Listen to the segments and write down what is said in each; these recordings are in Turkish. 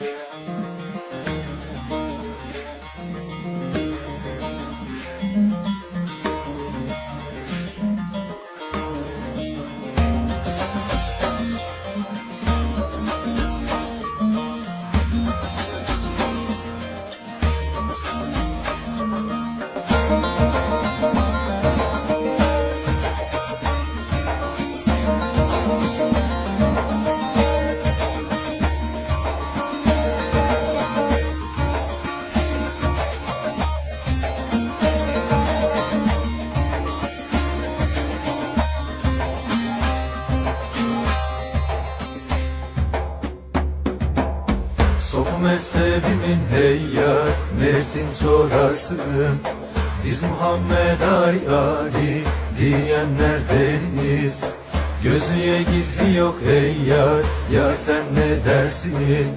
Yeah. Sofu mezhebimin hey yar nesin sorarsın? Biz Muhammed Ali Ali diyenlerdeniz Gözlüğe gizli yok yar ya sen ne dersin?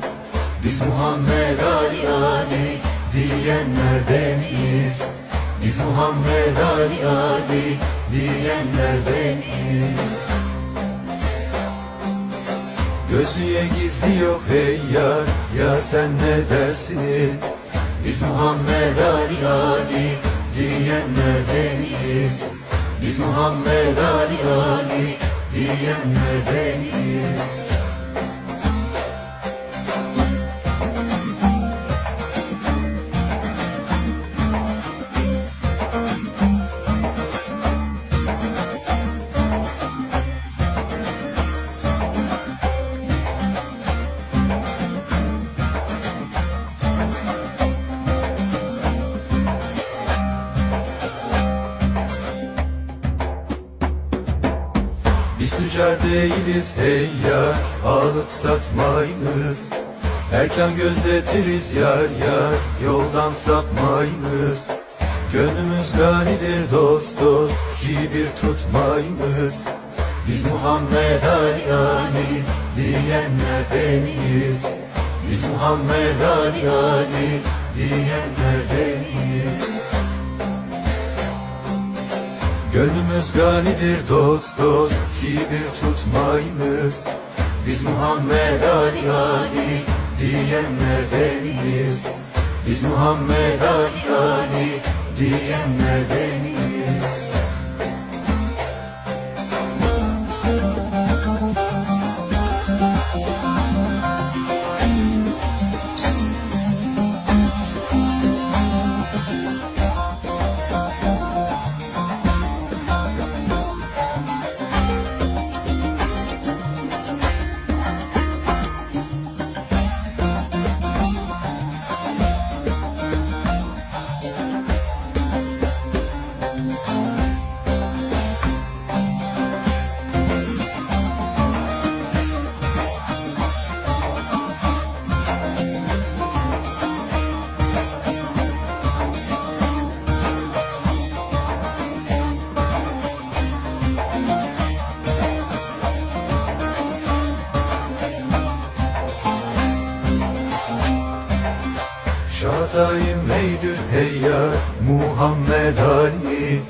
Biz Muhammed Ali Ali diyenlerdeniz Biz Muhammed Ali Ali diyenlerdeniz Gözlüğe gizli yok hey yar Ya sen ne dersin? Biz Muhammed Ali Ali Diyenlerdeniz Biz Muhammed Ali Ali Diyenlerdeniz tüccar değiliz hey yar Alıp satmayınız Erken gözetiriz yar yar Yoldan sapmayınız Gönlümüz ganidir dost dost Kibir tutmayınız Biz Muhammed Ali Ali Diyenlerdeniz Biz Muhammed Ali Ali Diyenlerdeniz Gönlümüz ganidir dost dost Kibir tutmayınız. Biz Muhammed Ali Ali Diyenlerdeniz Biz Muhammed Ali Ali Diyenlerdeniz Şahatayım neydür hey Muhammed Ali.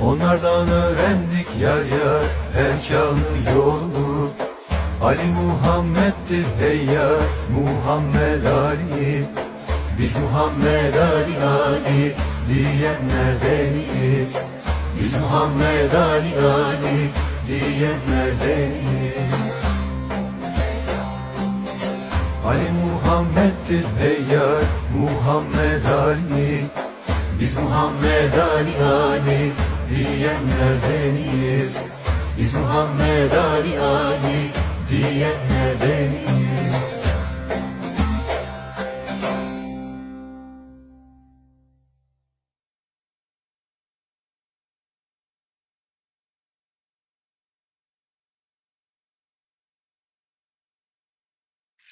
Onlardan öğrendik yar yar Erkanı yolunu Ali Muhammed'dir hey Muhammed Ali. Biz Muhammed Ali Ali diyenlerdeniz Biz Muhammed Ali Ali diyenlerdeniz Ali Muhammed'dir hey yar Muhammed Ali. Biz Muhammed Ali Ali diyenlerdeniz Biz Muhammed Ali Ali diyenlerdeniz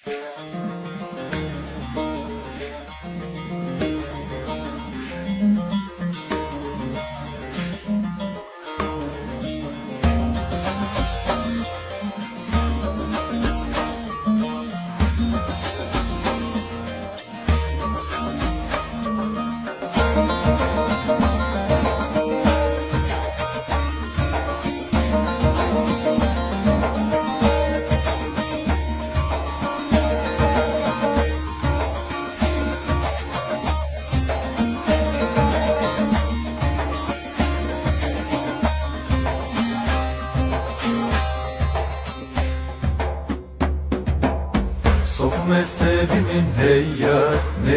Música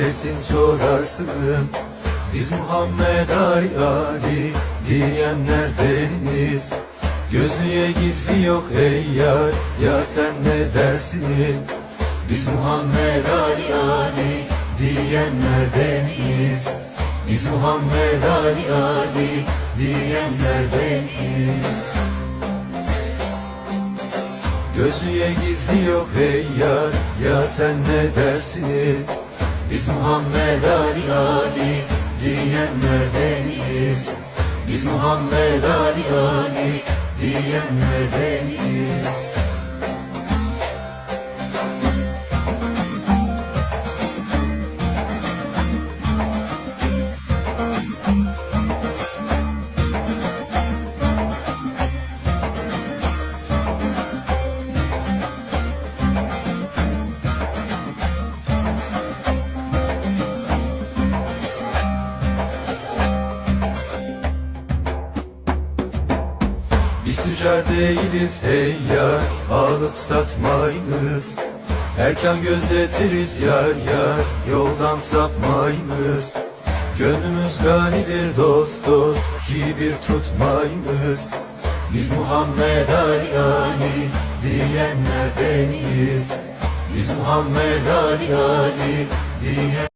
Nesin sorarsın Biz Muhammed Ali Ali diyenlerdeniz Gözlüye gizli yok hey yar Ya sen ne dersin? Biz Muhammed Ali Ali diyenlerdeniz Biz Muhammed Ali Ali diyenlerdeniz Gözlüye gizli yok hey yar Ya sen ne dersin Biz Muhammed Ali Ali diyenlerdeniz Biz Muhammed Ali Ali diyenlerdeniz Biz tüccar değiliz hey yar Alıp satmayınız Erken gözetiriz yar yar Yoldan sapmayınız Gönlümüz ganidir dost dost. Kibir tutmayınız Biz Muhammed Ali Ali Diyenlerdeniz Biz Muhammed Ali Ali Diyen